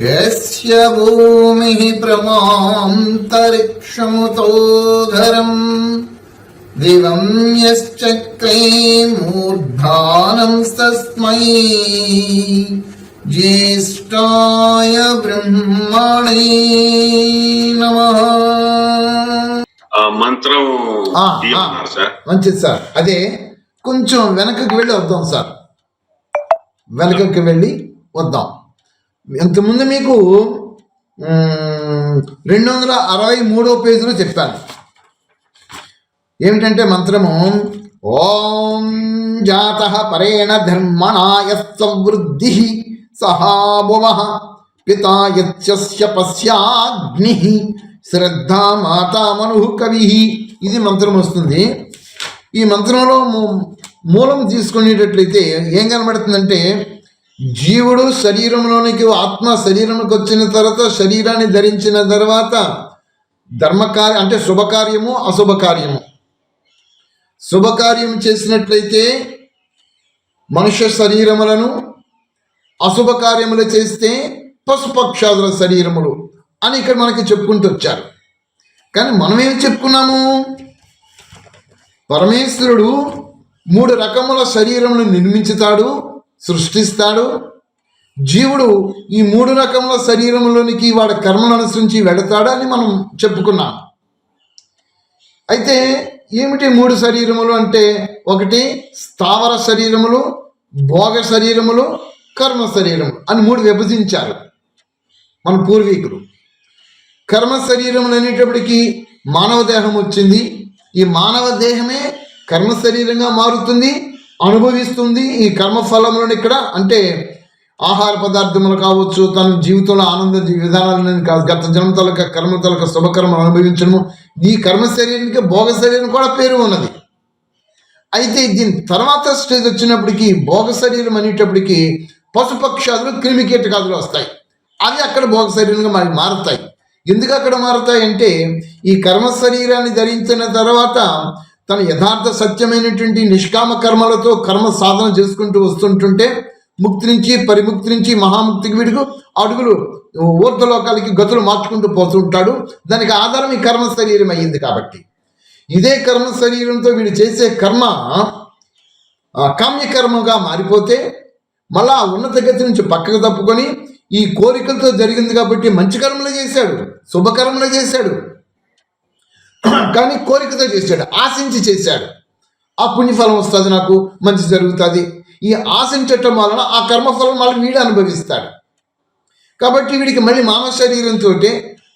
यस्य भूमिः प्रमान्तरिक्षमुतोधरम् మంత్రం మంచిది సార్. అదే కొంచెం వెనకకి వెళ్ళి వద్దాం సార్. వెనకకి వెళ్ళి వద్దాం. ఇంతకుముందు మీకు రెండు వందల అరవై మూడో పేజీలో చెప్పాను. ఏమిటంటే మంత్రము? ఓం జాత పరేణ ధర్మణాయ సంవృద్ధి సహాభువ పితాయత్స్య పశ్యాగ్ని. శ్రద్ధ మాతామను కవి. ఇది మంత్రం వస్తుంది. ఈ మంత్రంలో మూ- మూలం తీసుకునేటట్లయితే ఏం కనబడుతుందంటే జీవుడు శరీరంలోనికి ఆత్మ శరీరంకి వచ్చిన తర్వాత శరీరాన్ని ధరించిన తర్వాత ధర్మకార్యం అంటే శుభకార్యము అశుభకార్యము. శుభకార్యం చేసినట్లయితే మనుష్య శరీరములను అశుభ కార్యములు చేస్తే పశుపక్షాదుల శరీరములు అని ఇక్కడ మనకి చెప్పుకుంటూ వచ్చారు. కానీ మనం ఏం చెప్పుకున్నాము? పరమేశ్వరుడు మూడు రకముల శరీరములు నిర్మించుతాడు సృష్టిస్తాడు. జీవుడు ఈ మూడు రకముల శరీరములోనికి వాడి కర్మను అనుసరించి వెళతాడు అని మనం చెప్పుకున్నాం. అయితే ఏమిటి మూడు శరీరములు అంటే? ఒకటి స్థావర శరీరములు భోగ శరీరములు కర్మ శరీరములు అని మూడు విభజించారు. మన పూర్వీకులు. కర్మ శరీరం అనేటప్పటికీ మానవ దేహం వచ్చింది. ఈ మానవ దేహమే కర్మ శరీరంగా మారుతుంది అనుభవిస్తుంది. ఈ కర్మ ఫలములను ఇక్కడ అంటే ఆహార పదార్థములు కావచ్చు తన జీవితంలో ఆనంద విధానాలను కాదు. గత జన్మ తలక కర్మ తలక శుభకర్మలు అనుభవించడము. ఈ కర్మ శరీరానికి భోగ శరీరం కూడా పేరు ఉన్నది. అయితే దీని తర్వాత స్టేజ్ వచ్చినప్పటికీ భోగ శరీరం అనేటప్పటికీ పశుపక్షాదులు క్రిమికీటకాదులు వస్తాయి. అవి అక్కడ భోగ శరీరంగా మరి మారుతాయి. ఎందుకు అక్కడ మారుతాయి అంటే ఈ కర్మ శరీరాన్ని ధరించిన తర్వాత తన యథార్థ సత్యమైనటువంటి నిష్కామ కర్మలతో కర్మ సాధన చేసుకుంటూ వస్తుంటుంటే ముక్తి నుంచి పరిముక్తి నుంచి మహాముక్తికి వీడుకు అడుగులు ఊర్ధలోకాలకి గతులు మార్చుకుంటూ పోతుంటాడు దానికి ఆధారం ఈ కర్మ శరీరం అయ్యింది కాబట్టి. ఇదే కర్మ శరీరంతో వీడు చేసే కర్మ కామ్యకర్మగా మారిపోతే మళ్ళా ఉన్నత గతి నుంచి పక్కకు తప్పుకొని ఈ కోరికలతో జరిగింది కాబట్టి మంచి కర్మలు చేశాడు శుభకర్మలు చేశాడు. కానీ కోరికతో చేశాడు ఆశించి చేశాడు. ఆ పుణ్యఫలం వస్తుంది నాకు మంచి జరుగుతుంది. ఈ ఆశించటం వలన ఆ కర్మఫలం మళ్ళీ వీడు అనుభవిస్తాడు. కాబట్టి వీడికి మళ్ళీ మానవ శరీరంతో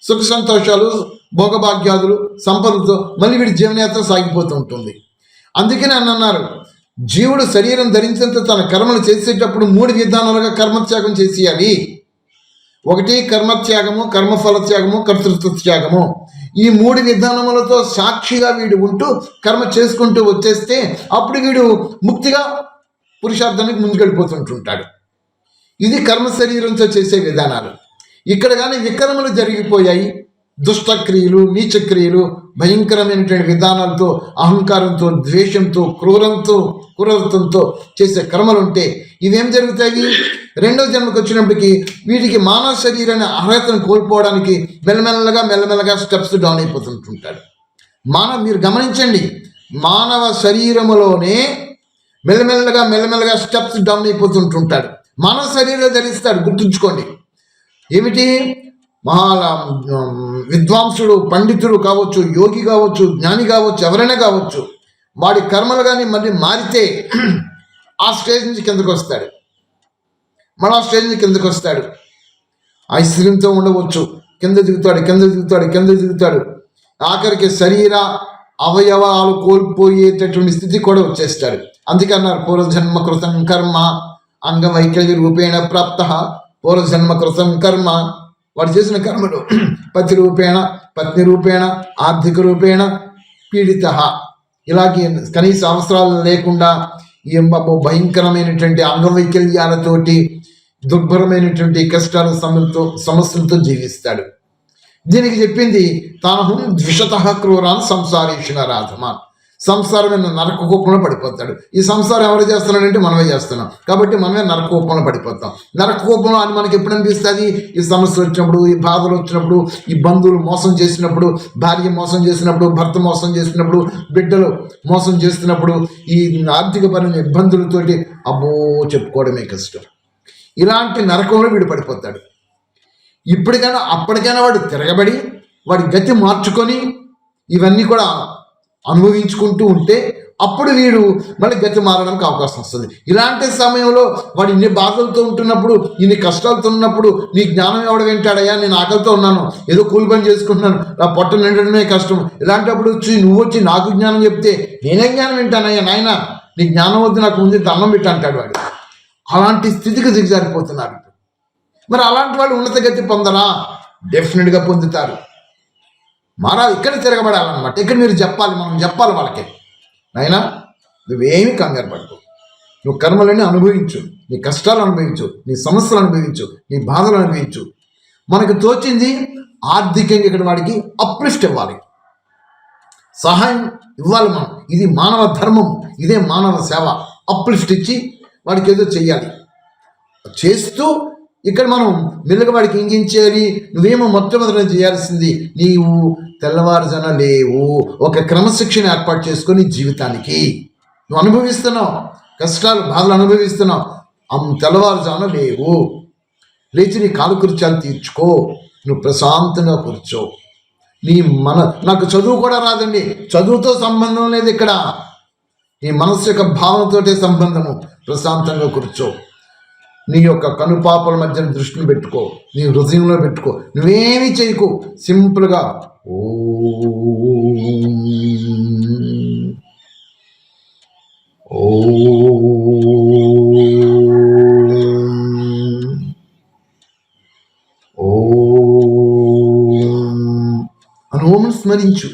సుఖ సంతోషాలు భోగభాగ్యాదులు సంపదతో మళ్ళీ వీడి జీవనయాత్ర సాగిపోతూ ఉంటుంది. అందుకని నన్ను అన్నారు జీవుడు శరీరం ధరించినంత తన కర్మలు చేసేటప్పుడు మూడు విధానాలుగా కర్మత్యాగం చేసేయాలి. ఒకటి కర్మత్యాగము కర్మఫల త్యాగము కర్తృత్వ త్యాగము ఈ మూడు విధానములతో సాక్షిగా వీడు ఉంటూ కర్మ చేసుకుంటూ వచ్చేస్తే అప్పుడు వీడు ముక్తిగా పురుషార్థానికి ముందుకెళ్ళిపోతుంటుంటాడు. ఇది కర్మ శరీరంతో చేసే విధానాలు. ఇక్కడ కానీ విక్రమలు జరిగిపోయాయి. దుష్టక్రియలు నీచక్రియలు భయంకరమైనటువంటి విధానాలతో అహంకారంతో ద్వేషంతో క్రూరంతో క్రూరత్వంతో చేసే కర్మలుంటే ఇవేం జరుగుతాయి? రెండో జన్మకు వచ్చినప్పటికీ వీటికి మానవ శరీరాన్ని అర్హతను కోల్పోవడానికి మెల్లమెల్లగా మెల్లమెల్లగా స్టెప్స్ డౌన్ అయిపోతుంటుంటాడు. మానవ మీరు గమనించండి మానవ శరీరములోనే మెల్లమెల్లగా మెల్లమెల్లగా స్టెప్స్ డౌన్ అయిపోతుంటుంటాడు. మానవ శరీరం ధరిస్తాడు గుర్తుంచుకోండి. ఏమిటి? మహా విద్వాంసుడు పండితుడు కావచ్చు యోగి కావచ్చు జ్ఞాని కావచ్చు ఎవరైనా కావచ్చు వాడి కర్మలు కానీ మళ్ళీ మారితే ఆ స్టేజ్ నుంచి కిందకు వస్తాడు. మళ్ళీ ఆ స్టేజ్ నుంచి కిందకు వస్తాడు. ఐశ్వర్యంతో ఉండవచ్చు. కింద దిగుతాడు కింద దిగుతాడు కింద దిగుతాడు. ఆఖరికి శరీర అవయవాలు కోల్పోయేటటువంటి స్థితి కూడా వచ్చేస్తాడు. అందుకే అన్నారు పూర్వజన్మ కృతం కర్మ అంగవైకల్య రూపేణ ప్రాప్త పూర్వజన్మ కృతం కర్మ. వారు చేసిన కర్మలు పతి రూపేణ పత్ని రూపేణ ఆర్థిక రూపేణ పీడిత. ఇలాగే కనీస అవసరాలు లేకుండా ఈ బాబు భయంకరమైనటువంటి అంగవైకల్యాలతోటి దుర్భరమైనటువంటి కష్టాల సమస్యలతో సమస్యలతో జీవిస్తాడు. దీనికి చెప్పింది తాను ద్విషత క్రూరాన్ సంసారేషణ రాధమాన్. సంసారమైన నరక కూపంలో పడిపోతాడు. ఈ సంసారం ఎవరు చేస్తున్నాడంటే మనమే చేస్తున్నాం. కాబట్టి మనమే నరక కూపంలో పడిపోతాం. నరక కూపంలో అని మనకి ఎప్పుడు అనిపిస్తుంది? ఈ సమస్యలు వచ్చినప్పుడు ఈ బాధలు వచ్చినప్పుడు ఈ బంధువులు మోసం చేసినప్పుడు భార్య మోసం చేసినప్పుడు భర్త మోసం చేసినప్పుడు బిడ్డలు మోసం చేస్తున్నప్పుడు ఈ ఆర్థికపరమైన ఇబ్బందులతోటి అబ్బో చెప్పుకోవడమే కష్టం. ఇలాంటి నరకంలో వీడు పడిపోతాడు. ఇప్పటికైనా అప్పటికైనా వాడు తిరగబడి వాడి గతి మార్చుకొని ఇవన్నీ కూడా అనుభవించుకుంటూ ఉంటే అప్పుడు వీడు మళ్ళీ గతి మారడానికి అవకాశం వస్తుంది. ఇలాంటి సమయంలో వాడు ఇన్ని బాధలతో ఉంటున్నప్పుడు ఇన్ని కష్టాలతో ఉన్నప్పుడు నీ జ్ఞానం ఎవడు వింటాడయ్యా? నేను ఆకలితో ఉన్నాను. ఏదో కూలి పని చేసుకుంటున్నాను. నా పొట్ట నిండడమే కష్టం. ఇలాంటప్పుడు వచ్చి నువ్వు వచ్చి నాకు జ్ఞానం చెప్తే నేనే జ్ఞానం వింటానయ్యా నాయన. నీ జ్ఞానం వద్దు నాకు ముందు దండం పెట్టి అంటాడు వాడు. అలాంటి స్థితికి దిగజారిపోతున్నారు మరి అలాంటి వాళ్ళు ఉన్నత గతి పొందరా? డెఫినెట్గా పొందుతారు. మారా ఇక్కడ తిరగబడాలన్నమాట. ఇక్కడ మీరు చెప్పాలి మనం చెప్పాలి వాళ్ళకి. నాయనా నువ్వేమీ కంగారు పడుకో. నువ్వు కర్మలన్నీ అనుభవించు. నీ కష్టాలు అనుభవించు. నీ సమస్యలు అనుభవించు. నీ బాధలు అనుభవించు. మనకు తోచింది ఆర్థికంగా ఇక్కడ వాడికి అప్లిఫ్ట్ ఇవ్వాలి. సహాయం ఇవ్వాలి మనం. ఇది మానవ ధర్మం. ఇదే మానవ సేవ. అప్లిఫ్ట్ ఇచ్చి వాడికి ఏదో చెయ్యాలి. చేస్తూ ఇక్కడ మనం మెల్లగా వాడికి ఇంకేం చేయాలి నువ్వేమో మొట్టమొదట చేయాల్సింది నీవు తెల్లవారుజన లేవు. ఒక క్రమశిక్షణ ఏర్పాటు చేసుకొని జీవితానికి. నువ్వు అనుభవిస్తున్నావు కష్టాలు బాధలు అనుభవిస్తున్నావు. అమ్ తెల్లవారుజాన లేవు. లేచి నీ కాలు కుర్చాలు తీర్చుకో. నువ్వు ప్రశాంతంగా కూర్చో. నీ మన నాకు చదువు కూడా రాదండి. చదువుతో సంబంధం లేదు ఇక్కడ. నీ మనస్సు యొక్క భావనతోటే సంబంధము. ప్రశాంతంగా కూర్చో. నీ యొక్క కనుపాపల మధ్యన దృష్టిని పెట్టుకో. నీ హృదయంలో పెట్టుకో. నువ్వేమీ చేయకు. సింపుల్గా ఓ. ఓం. అని ఓం స్మరించు.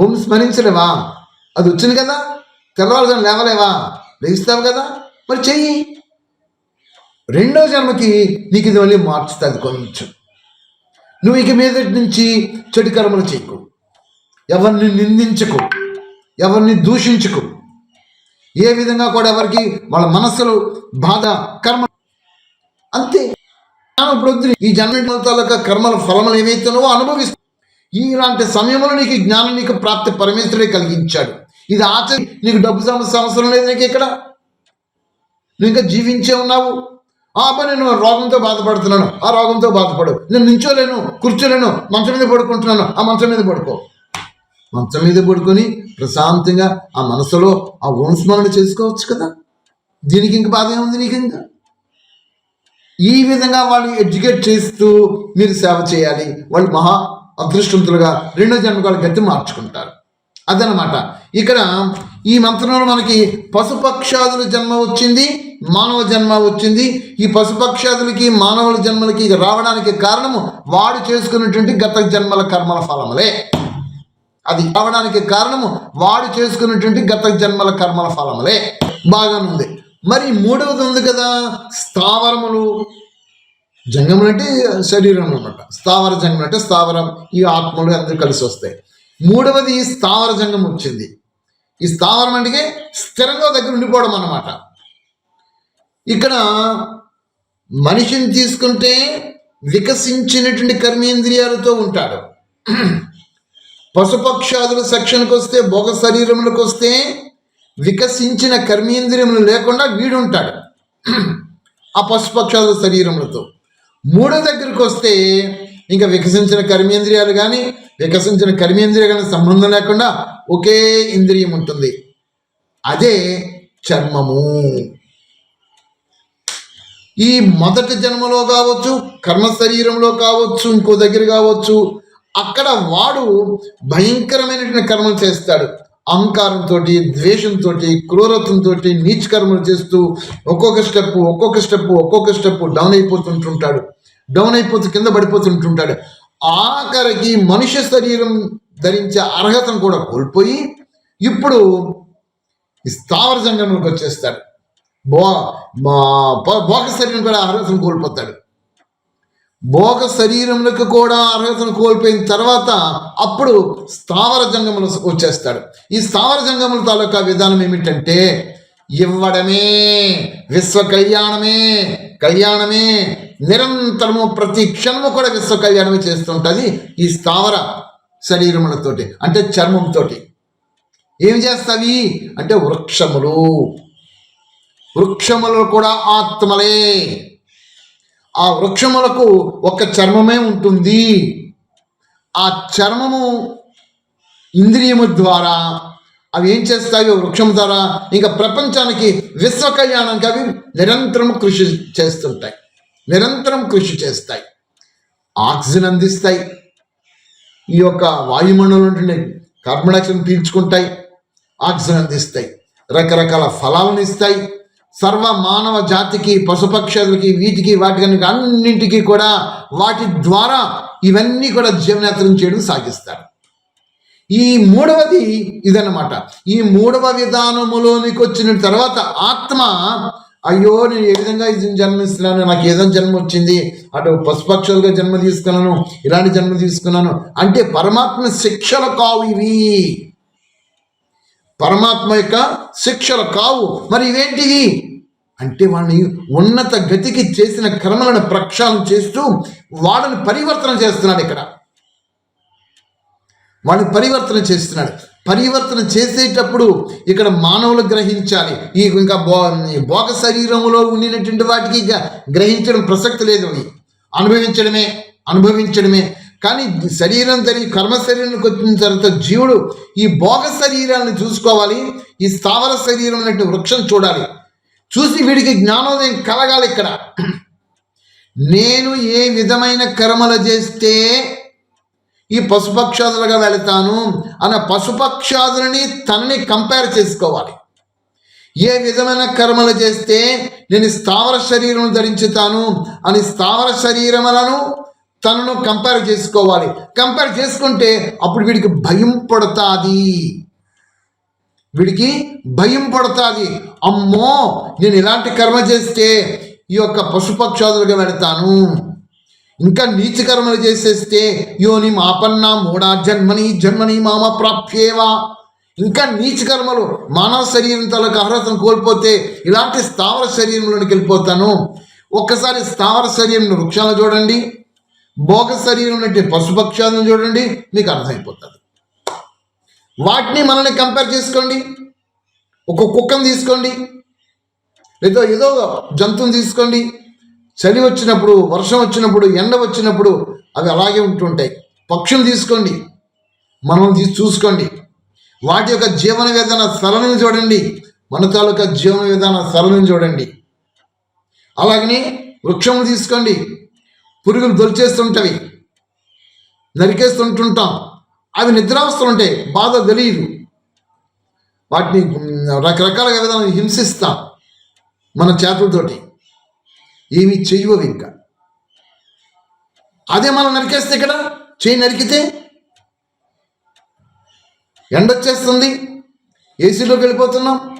ఓం స్మరించలేవా? అది వచ్చింది కదా? తెల్లవారుజాము లేవలేవా? లేస్తావు కదా? మరి చెయ్యి. రెండో జన్మకి నీకు ఇది మళ్ళీ మార్చుతుంది కొంచెం. నువ్వు ఇక మీదటి నుంచి చెడు కర్మలు చేయకు. ఎవరిని నిందించకు. ఎవరిని దూషించకు. ఏ విధంగా కూడా ఎవరికి వాళ్ళ మనస్సులు బాధ కర్మ అంతే. ఇప్పుడు ఈ జన్మ తాలూకా కర్మల ఫలములు ఏవైతున్నావో అనుభవిస్తూ ఇలాంటి సమయంలో నీకు జ్ఞానం నీకు ప్రాప్తి పరమేశ్వరుడే కలిగించాడు. ఇది ఆచరి నీకు డబ్బు సమస్య అవసరం లేదు నీకు ఇక్కడ. నువ్వు ఇంకా జీవించే ఉన్నావు. ఆ అమ్మ నేను రోగంతో బాధపడుతున్నాను. ఆ రోగంతో బాధపడు. నేను నించోలేను కూర్చోలేను మంచం మీద పడుకుంటున్నాను. ఆ మంచం మీద పడుకో. మంచం మీద పడుకొని ప్రశాంతంగా ఆ మనసులో ఆ ఓంస్మరణ చేసుకోవచ్చు కదా? దీనికి ఇంక బాధ ఏముంది నీకు ఇంకా? ఈ విధంగా వాళ్ళు ఎడ్యుకేట్ చేస్తూ మీరు సేవ చేయాలి. వాళ్ళు మహా అదృష్టవంతులుగా రెండో జన్మకు వాళ్ళు గట్టి మార్చుకుంటారు. అదనమాట. ఇక్కడ ఈ మంత్రంలో మనకి పశుపక్షాదుల జన్మ వచ్చింది. మానవ జన్మ వచ్చింది. ఈ పశుపక్షాదులకి మానవుల జన్మలకి రావడానికి కారణము వాడు చేసుకున్నటువంటి గత జన్మల కర్మల ఫలములే. అది రావడానికి కారణము వాడు చేసుకున్నటువంటి గత జన్మల కర్మల ఫలములే. బాగానే ఉంది. మరి మూడవది ఉంది కదా స్థావరములు. జంగములు అంటే శరీరం అనమాట స్థావర జంగం అంటే స్థావరం ఈ ఆత్మలు అందరూ కలిసి వస్తాయి. మూడవది స్థావర జంగం వచ్చింది. ఈ స్థావరం అంటే స్థిరంగా దగ్గర ఉండిపోవడం అన్నమాట. ఇక్కడ మనిషిని తీసుకుంటే వికసించినటువంటి కర్మేంద్రియాలతో ఉంటాడు. పశుపక్షాదుల సెక్షన్కి వస్తే భోగ శరీరములకు వస్తే వికసించిన కర్మేంద్రియములు లేకుండా వీడు ఉంటాడు ఆ పశుపక్షాదుల శరీరములతో. మూడో దగ్గరికి వస్తే ఇంకా వికసించిన కర్మేంద్రియాలు కానీ వికసించిన కర్మేంద్రియ కానీ సంబంధం లేకుండా ఒకే ఇంద్రియం ఉంటుంది. అదే చర్మము. ఈ మొదటి జన్మలో కావచ్చు కర్మ శరీరంలో కావచ్చు ఇంకో దగ్గర కావచ్చు అక్కడ వాడు భయంకరమైనటువంటి కర్మలు చేస్తాడు. అహంకారంతో ద్వేషంతో క్రూరత్వంతో నీచ కర్మలు చేస్తూ ఒక్కొక్క స్టెప్ ఒక్కొక్క స్టెప్ ఒక్కొక్క స్టెప్ డౌన్ అయిపోతుంటుంటాడు. డౌన్ అయిపోతూ కింద పడిపోతుంటుంటాడు. ఆఖరికి మనుష్య శరీరం ధరించే అర్హతను కూడా కోల్పోయి ఇప్పుడు స్థావర జంగంలోకి వచ్చేస్తాడు. భో మా భోగ శరీరం కూడా అర్హతను కోల్పోతాడు. భోగ శరీరములకు కూడా అర్హతను కోల్పోయిన తర్వాత అప్పుడు స్థావర జంగములు వచ్చేస్తాడు. ఈ స్థావర జంగముల తాలూకా విధానం ఏమిటంటే ఇవ్వడమే విశ్వ కళ్యాణమే కళ్యాణమే నిరంతరము ప్రతి క్షణము కూడా విశ్వ కళ్యాణమే చేస్తుంటుంది ఈ స్థావర శరీరములతోటి అంటే చర్మంతోటి ఏమి చేస్తావి? అంటే వృక్షములు. వృక్షములు కూడా ఆత్మలే. ఆ వృక్షములకు ఒక చర్మమే ఉంటుంది. ఆ చర్మము ఇంద్రియము ద్వారా అవి ఏం చేస్తాయి వృక్షం ద్వారా ఇంకా ప్రపంచానికి విశ్వ కళ్యాణానికి అవి నిరంతరం కృషి చేస్తుంటాయి. నిరంతరం కృషి చేస్తాయి. ఆక్సిజన్ అందిస్తాయి. ఈ యొక్క వాయుమండలం నుండి కార్బన్ డైఆక్సైడ్ పీల్చుకుంటాయి. ఆక్సిజన్ అందిస్తాయి. రకరకాల ఫలాలను ఇస్తాయి. సర్వ మానవ జాతికి పశుపక్షులకి వీటికి వాటికి అన్నింటికి కూడా వాటి ద్వారా ఇవన్నీ కూడా జీవనయాత్రం చేయడం సాగిస్తారు. ఈ మూడవది ఇదన్నమాట. ఈ మూడవ విధానములోనికి వచ్చిన తర్వాత ఆత్మ అయ్యో నేను ఏ విధంగా ఇది జన్మిస్తున్నాను? నాకు ఏదో జన్మ వచ్చింది? అటు పశుపక్షులుగా జన్మ తీసుకున్నాను ఇలాంటి జన్మ తీసుకున్నాను. అంటే పరమాత్మ శిక్షలు కావు ఇవి. పరమాత్మ యొక్క శిక్షలు కావు. మరి ఇవేంటివి? అంటే వాళ్ళని ఉన్నత గతికి చేసిన కర్మలను ప్రక్షాళన చేస్తూ వాళ్ళని పరివర్తన చేస్తున్నాడు ఇక్కడ. వాడిని పరివర్తన చేస్తున్నాడు. పరివర్తన చేసేటప్పుడు ఇక్కడ మానవులు గ్రహించాలి. ఈ ఇంకా బో భోగ శరీరంలో ఉండినటువంటి వాటికి ఇక గ్రహించడం ప్రసక్తి లేదు. అనుభవించడమే అనుభవించడమే. కానీ శరీరం జరిగి కర్మ శరీరానికి వచ్చిన తర్వాత జీవుడు ఈ భోగ శరీరాన్ని చూసుకోవాలి ఈ స్థావర శరీరం అనేటువంటి వృక్షం చూడాలి. చూసి వీడికి జ్ఞానోదయం కలగాలి ఇక్కడ. నేను ఏ విధమైన కర్మలు చేస్తే ఈ పశుపక్షాదులుగా వెళతాను అన్న పశుపక్షాదులని తనని కంపేర్ చేసుకోవాలి. ఏ విధమైన కర్మలు చేస్తే నేను స్థావర శరీరం ధరించుతాను అని స్థావర శరీరములను తనను కంపేర్ చేసుకోవాలి. కంపేర్ చేసుకుంటే అప్పుడు వీడికి భయం పడుతుంది. వీడికి భయం పడుతుంది. అమ్మో నేను ఇలాంటి కర్మ చేస్తే ఈ యొక్క పశుపక్షాదులుగా వెళతాను? ఇంకా నీచ కర్మలు చేసేస్తే యోని మాపన్న మూడా జన్మని జన్మని మామ ప్రాప్యేవా? ఇంకా నీచ కర్మలు మానవ శరీరం తలకు అర్హతను కోల్పోతే ఇలాంటి స్థావర శరీరంలోనికి వెళ్ళిపోతాను. ఒక్కసారి స్థావర శరీరం వృక్షాలు చూడండి. భోగ శరీరం అంటే పశుపక్షాలను చూడండి మీకు అర్థమైపోతుంది. వాటిని మనల్ని కంపేర్ చేసుకోండి. ఒక కుక్కను తీసుకోండి. లేదా ఏదో జంతువుని తీసుకోండి. చలి వచ్చినప్పుడు వర్షం వచ్చినప్పుడు ఎండ వచ్చినప్పుడు అవి అలాగే ఉంటుంటాయి. పక్షులు తీసుకోండి. మనం తీసి చూసుకోండి. వాటి యొక్క జీవన విధాన సరళిని చూడండి. మన తాలూకా జీవన విధాన సరళిని చూడండి. అలాగని వృక్షములు తీసుకోండి. పురుగులు దొలిచేస్తుంటవి. నరికేస్తుంటుంటాం. అవి నిద్రావస్థలు ఉంటాయి బాధ తెలియదు. వాటిని రకరకాలుగా రకరకాల విధానం హింసిస్తాం మన చేతులతోటి. ఏమి చెయ్యవు ఇంకా. అదే మనం నరికేస్తే ఇక్కడ చేయి నరికితే? ఎండొచ్చేస్తుంది ఏసీలోకి వెళ్ళిపోతున్నాం.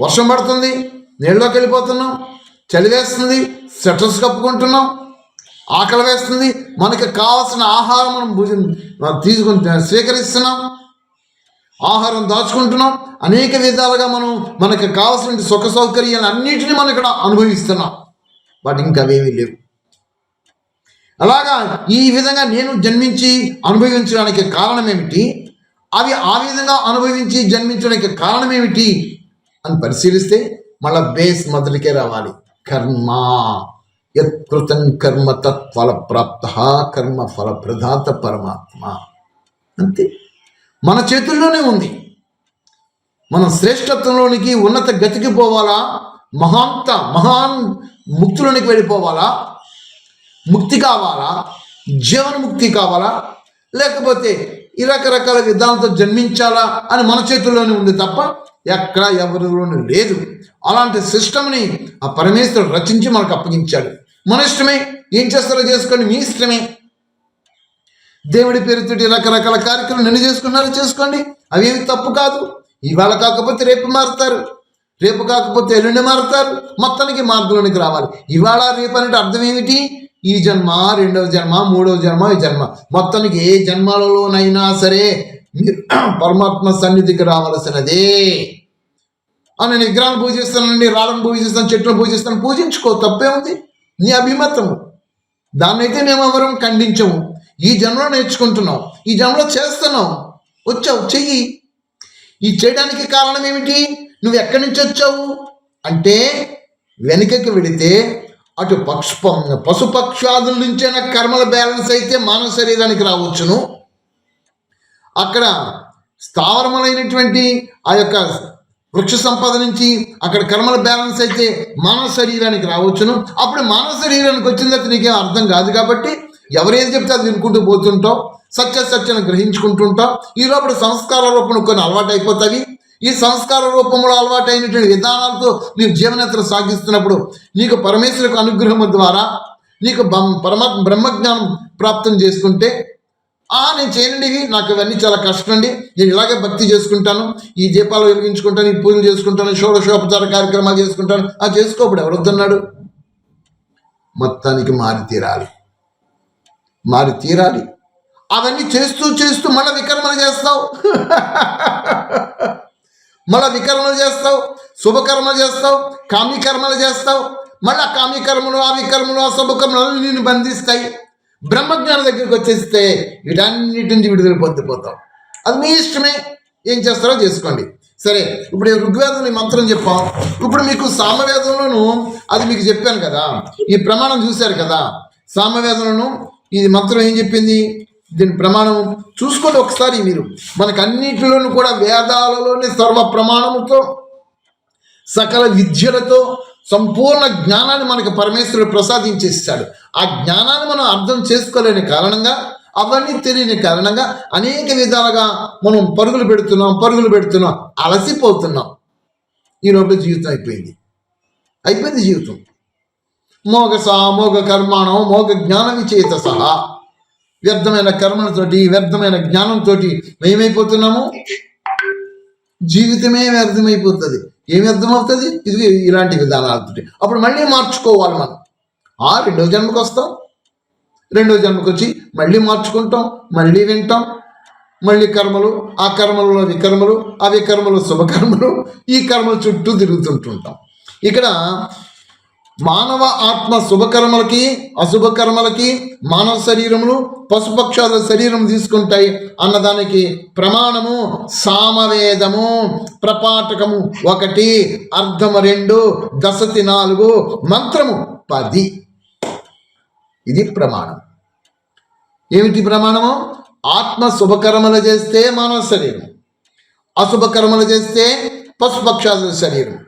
వర్షం పడుతుంది. నీళ్ళలోకి వెళ్ళిపోతున్నాం. చలి వేస్తుంది. స్వెటర్స్ కప్పుకుంటున్నాం. ఆకలి వేస్తుంది. మనకి కావాల్సిన ఆహారం మనం భుజం తీసుకుని స్వీకరిస్తున్నాం. ఆహారం దాచుకుంటున్నాం. అనేక విధాలుగా మనం మనకు కావాల్సిన సుఖ సౌకర్యాలు అన్నిటిని మనం ఇక్కడ అనుభవిస్తున్నాం. బట్ ఇంకా అవేమీ లేవు. అలాగా ఈ విధంగా నేను జన్మించి అనుభవించడానికి కారణం ఏమిటి? అవి ఆ విధంగా అనుభవించి జన్మించడానికి కారణం ఏమిటి? అని పరిశీలిస్తే మళ్ళీ బేస్ మొదటికే రావాలి. కర్మ. యత్కృతం కర్మ తత్ఫల ప్రాప్త కర్మ ఫల ప్రదాత పరమాత్మ. అంతే. మన చేతుల్లోనే ఉంది. మనం శ్రేష్టత్వంలోనికి ఉన్నత గతికి పోవాలా? మహాంత మహాన్ ముక్తులోనికి వెళ్ళిపోవాలా? ముక్తి కావాలా? జీవన ముక్తి కావాలా? లేకపోతే ఈ రకరకాల విధానంతో జన్మించాలా అని మన చేతుల్లోనే ఉంది తప్ప ఎక్కడ ఎవరిలోనూ లేదు. అలాంటి సిస్టమ్ని ఆ పరమేశ్వరుడు రచించి మనకు అప్పగించాడు. మన ఇష్టమే. ఏం చేస్తారో చేసుకోండి. మీ ఇష్టమే. దేవుడి పేరుతోటి రకరకాల కార్యక్రమాలు నిన్ను చేసుకున్నారో చేసుకోండి. అవేమి తప్పు కాదు. ఇవాళ కాకపోతే రేపు మారుతారు. రేపు కాకపోతే ఎల్లుండి మారుతారు. మొత్తానికి మార్గంలోనికి రావాలి. ఇవాళ రేపు అంటే అర్థం ఏమిటి? ఈ జన్మ రెండవ జన్మ మూడవ జన్మ ఈ జన్మ. మొత్తానికి ఏ జన్మలలోనైనా సరే మీరు పరమాత్మ సన్నిధికి రావలసినదే. అని నేను పూజిస్తానండి రాళ్ళను పూజిస్తాను చెట్లను పూజిస్తాను పూజించుకో తప్పే ఉంది. నీ అభిమతము. దాన్నైతే మేము ఎవరం ఖండించము. ఈ జన్మలో నేర్చుకుంటున్నాం. ఈ జన్మలో చేస్తున్నాం. వచ్చావు చెయ్యి. ఈ చేయడానికి కారణం ఏమిటి? నువ్వు ఎక్కడి నుంచి వచ్చావు? అంటే వెనుకకి వెళితే అటు పక్ష పశుపక్షాదుల నుంచైనా కర్మల బ్యాలెన్స్ అయితే మానవ శరీరానికి రావచ్చును. అక్కడ స్థావరములైనటువంటి ఆ యొక్క వృక్ష సంపద నుంచి అక్కడ కర్మల బ్యాలెన్స్ అయితే మానవ శరీరానికి రావచ్చును. అప్పుడు మానవ శరీరానికి వచ్చిన తర్వాత నీకేం అర్థం కాదు కాబట్టి ఎవరేది చెప్తే అది వినుకుంటూ పోతుంటావు సత్య సత్యను గ్రహించుకుంటుంటావు. ఈ లోపల సంస్కార రూపంలో కొన్ని అలవాటు అయిపోతాయి ఈ సంస్కార రూపంలో అలవాటైనటువంటి విధానాలతో నీవు జీవనయాత్ర సాగిస్తున్నప్పుడు నీకు పరమేశ్వరకు అనుగ్రహం ద్వారా నీకు బ్రహ్మ పరమాత్మ బ్రహ్మజ్ఞానం ప్రాప్తం చేసుకుంటే ఆ నేను చేయండి ఇవి. నాకు ఇవన్నీ చాలా కష్టం అండి నేను ఇలాగే భక్తి చేసుకుంటాను. ఈ దీపాలు వెలిగించుకుంటాను ఈ పూజలు చేసుకుంటాను షోడశోపచార కార్యక్రమాలు చేసుకుంటాను. ఆ చేసుకోప్పుడు ఎవరొద్దన్నాడు మొత్తానికి మారి తీరాలి. మారి తీరాలి. అవన్నీ చేస్తూ చేస్తూ మళ్ళీ వికర్మలు చేస్తావు. మళ్ళీ వికర్మలు చేస్తావు. శుభకర్మలు చేస్తావు. కామ్యకర్మలు చేస్తావు. మళ్ళీ కామ్యకర్మలు ఆ వికర్మలు ఆ శుభకర్మలు నిన్ను బంధిస్తాయి. బ్రహ్మజ్ఞానం దగ్గరికి వచ్చేస్తే వీటన్నిటి నుంచి విడుదల పొందిపోతాం అది మీ ఇష్టమే. ఏం చేస్తారో చేసుకోండి. సరే ఇప్పుడు ఋగ్వేదం ఈ మంత్రం చెప్పాం. ఇప్పుడు మీకు సామవేదంలోను అది మీకు చెప్పాను కదా. ఈ ప్రమాణం చూశారు కదా. సామవేదంలోను ఇది మంత్రం ఏం చెప్పింది? దీని ప్రమాణం చూసుకోండి ఒకసారి మీరు. మనకు అన్నిటిలోనూ కూడా వేదాలలోనే సర్వ ప్రమాణముతో సకల విద్యలతో సంపూర్ణ జ్ఞానాన్ని మనకు పరమేశ్వరుడు ప్రసాదించేస్తాడు. ఆ జ్ఞానాన్ని మనం అర్థం చేసుకోలేని కారణంగా అవన్నీ తెలియని కారణంగా అనేక విధాలుగా మనం పరుగులు పెడుతున్నాం పరుగులు పెడుతున్నాం అలసిపోతున్నాం. ఈ లోపల జీవితం అయిపోయింది. అయిపోయింది జీవితం. మోగ సా మోగ కర్మాణం మోగ జ్ఞాన విచేత సహా వ్యర్థమైన కర్మలతోటి వ్యర్థమైన జ్ఞానంతో మేమైపోతున్నాము. జీవితమే వ్యర్థమైపోతుంది. ఏమి అర్థమవుతుంది ఇది ఇలాంటి విధానాలతో అప్పుడు మళ్ళీ మార్చుకోవాలి మనం. ఆ రెండో జన్మకు వస్తాం. రెండో జన్మకు వచ్చి మళ్ళీ మార్చుకుంటాం మళ్ళీ వింటాం. మళ్ళీ కర్మలు ఆ కర్మలలో వికర్మలు ఆ వికర్మలు శుభకర్మలు ఈ కర్మల చుట్టూ తిరుగుతుంటుంటాం ఇక్కడ మానవ ఆత్మ శుభకర్మలకి అశుభ కర్మలకి మానవ శరీరములు పశుపక్షాల శరీరం తీసుకుంటాయి అన్నదానికి ప్రమాణము సామవేదము. ప్రపాఠకము ఒకటి అర్ధము రెండు దశతి నాలుగు మంత్రము పది. ఇది ప్రమాణం. ఏమిటి ప్రమాణము? ఆత్మ శుభకర్మలు చేస్తే మానవ శరీరం అశుభ కర్మలు చేస్తే పశుపక్షాల శరీరం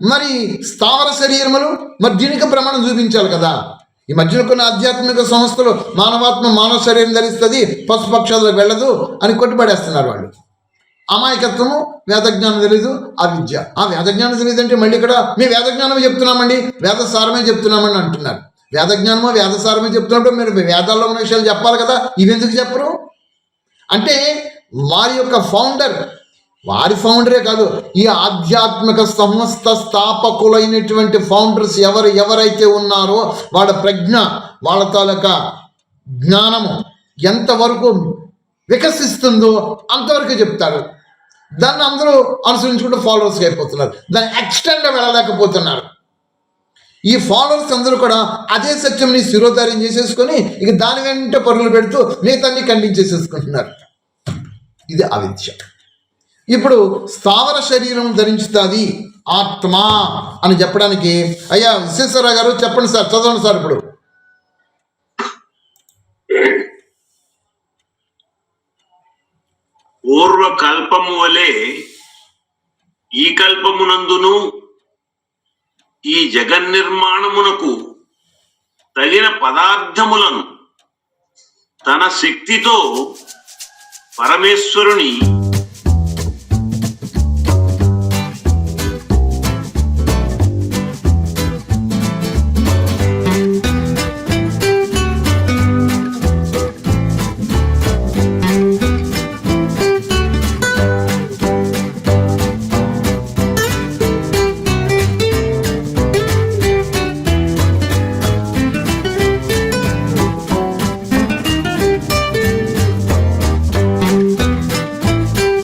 మరి స్థావర శరీరములు మరి దీనికి ప్రమాణం చూపించాలి కదా. ఈ మధ్యన కొన్ని ఆధ్యాత్మిక సంస్థలు మానవాత్మ మానవ శరీరం ధరిస్తుంది పశుపక్షాదులకు వెళ్ళదు అని కొట్టుబడేస్తున్నారు వాళ్ళు. అమాయకత్వము వేదజ్ఞానం తెలీదు అవిద్య. ఆ వేదజ్ఞానం తెలియదు అంటే మళ్ళీ ఇక్కడ మేము వేదజ్ఞానమే చెప్తున్నామండి వేదసారమే చెప్తున్నామని అంటున్నారు. వేదజ్ఞానమో వేద సారమే చెప్తున్నప్పుడు మీరు వేదాల్లో ఉన్న విషయాలు చెప్పాలి కదా ఇవెందుకు చెప్పరు? అంటే వారి యొక్క ఫౌండర్ వారి ఫౌండరే కాదు ఈ ఆధ్యాత్మిక సంస్థ స్థాపకులైనటువంటి ఫౌండర్స్ ఎవరు ఎవరైతే ఉన్నారో వాళ్ళ ప్రజ్ఞ వాళ్ళ తాలూకా జ్ఞానము ఎంతవరకు వికసిస్తుందో అంతవరకు చెప్తారు దాన్ని అందరూ అనుసరించుకుంటూ ఫాలోవర్స్గా అయిపోతున్నారు. దాన్ని ఎక్స్టెండ్ వెళ్ళలేకపోతున్నారు. ఈ ఫాలోవర్స్ అందరూ కూడా అదే సత్యంని శిరోధార్యం చేసేసుకొని ఇక దాని వెంట పరుగులు పెడుతూ మిగతాన్ని ఖండించేసేసుకుంటున్నారు. ఇది అవిద్య. ఇప్పుడు స్థావర శరీరం ధరించుతుంది ఆత్మ అని చెప్పడానికి. అయ్యా విశ్వేశ్వరరావు గారు చెప్పండి సార్ చదవండి సార్ ఇప్పుడు. పూర్వ కల్పము వలె ఈ కల్పమునందును ఈ జగన్నిర్మాణమునకు తగిన పదార్థములను తన శక్తితో పరమేశ్వరుని